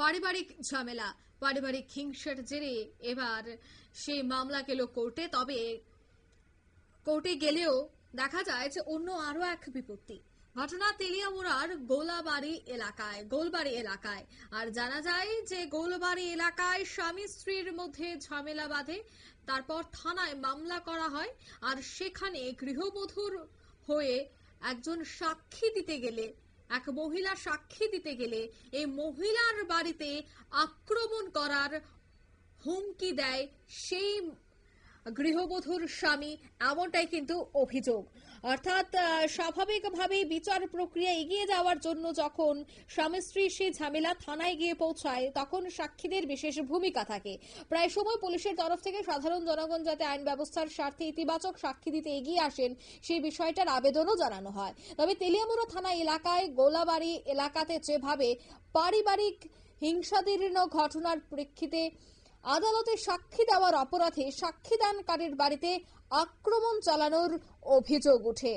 পারিবারিক ঝামেলা, পারিবারিক হিংসার জেরে এবার সে মামলা গেল কোর্টে। তবে কোর্টে গেলেও দেখা যায় যে অন্য আরও এক বিপত্তি। ঘটনা তেলিয়ামুড়ার গোলাবাড়ি এলাকায়, গোলবাড়ি এলাকায়। আর জানা যায় যে গোলবাড়ি এলাকায় স্বামী স্ত্রীর মধ্যে ঝামেলা বাঁধে, তারপর থানায় মামলা করা হয়। আর সেখানে গৃহবধূর হয়ে একজন সাক্ষী দিতে গেলে এক মহিলা সাক্ষী দিতে গেলে এই মহিলার বাড়িতে আক্রমণ করার হুমকি দেয় সেই গৃহবধূর স্বামী, এমনটাই কিন্তু অভিযোগ। অর্থাৎ স্বাভাবিকভাবেই বিচার প্রক্রিয়া এগিয়ে যাওয়ার জন্য যখন স্বামী স্ত্রী সেই ঝামেলা থানায় গিয়ে পৌঁছায়, তখন সাক্ষীদের বিশেষ ভূমিকা থাকে। প্রায় সময় পুলিশের তরফ থেকে সাধারণ জনগণ যাতে আইন ব্যবস্থার স্বার্থে ইতিবাচক সাক্ষী দিতে এগিয়ে আসেন সেই বিষয়টার আবেদনও জানানো হয়। তবে তেলিয়ামুড়া থানা এলাকায় গোলাবাড়ি এলাকাতে যেভাবে পারিবারিক হিংসাদীর্ণ ঘটনার প্রেক্ষিতে আদালতে সাক্ষী দেওয়ার অপরাধে সাক্ষীদানকারীর বাড়িতে আক্রমণ চালানোর অভিযোগ ওঠে।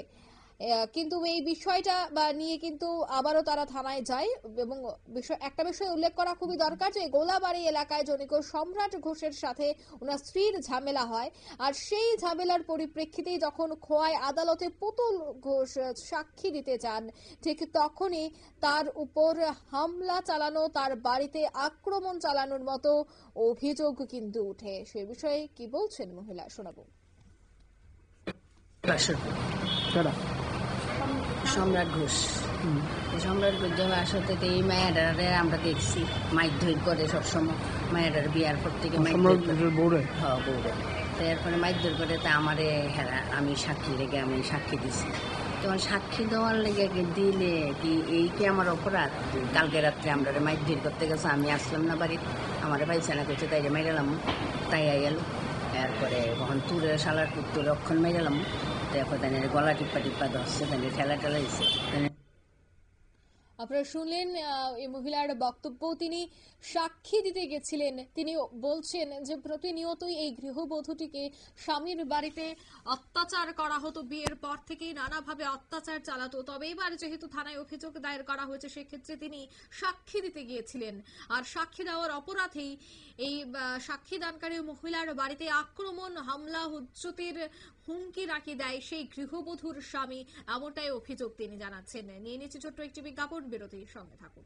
কিন্তু এই বিষয়টা বা নিয়ে কিন্তু আবারও তারা থানায় যায় এবং বিষয় একটা বিষয় উল্লেখ করা খুবই দরকার যে গোলাবাড়ি এলাকায় জনিক সম্রাট ঘোষের সাথে ওনার স্ত্রীর ঝামেলা হয় আর সেই ঝামেলার পরিপ্রেক্ষিতেই যখন খোয়াই আদালতে পুতুল ঘোষ সাক্ষী দিতে যান ঠিক তখনই তার উপর হামলা চালানো তার বাড়িতে আক্রমণ চালানোর মতো অভিযোগ কিন্তু উঠে। সে বিষয়ে কি বলছেন মহিলা শোনাবো। সম্রাট ঘোষ। সম্রাট ঘোষ যখন আসতে তো এই মায়াডারে আমরা দেখছি মাইক ধৈর করে সবসময়। মায়াডার বিয়ার পর থেকে করে হ্যাঁ বউরে। তো এরপরে মাইক ধৈর করে তা আমারে হেরা আমি সাক্ষী লেগে আমি সাক্ষী দিছি। তখন সাক্ষী দেওয়ার লেগে দিলে কি এই কি আমার অপরাধ? কালকে রাত্রে আমরা মাইক ধৈর করতে গেছে আমি আসলাম না বাড়ি আমার পাইছে না করছে তাই মেরালাম তাই আইয়াল। এরপরে কখন তুরে শালার তুরে অক্ষণ মেরালাম তারপর তাই গলা টিপ্পা টিপ্পা ধরছে তাই ঠেলা ঠেলা দিচ্ছে তাই আপনারা শুনলেন এই মহিলার বক্তব্য। তিনি সাক্ষী দিতে গেছিলেন। তিনি বলছেন যে, প্রতিনিয়তই এই গৃহবধূটিকে স্বামীর বাড়িতে অত্যাচার করা হতো। বিয়ের পর থেকেই নানাভাবে অত্যাচার চালাতো। তবে এবার যেহেতু থানায় অভিযোগ দায়ের করা হয়েছে, সেক্ষেত্রে তিনি সাক্ষী দিতে গিয়েছিলেন। আর সাক্ষী দেওয়ার অপরাধেই এই সাক্ষী দানকারী মহিলার বাড়িতে আক্রমণ, হামলা, হুজ্জতির হুমকি রাখি দেয় সেই গৃহবধূর স্বামী, এমনটাই অভিযোগ তিনি জানাচ্ছেন। নিয়ে নিচ্ছে ছোট্ট একটি বিজ্ঞাপন। বিরতির সঙ্গে থাকুন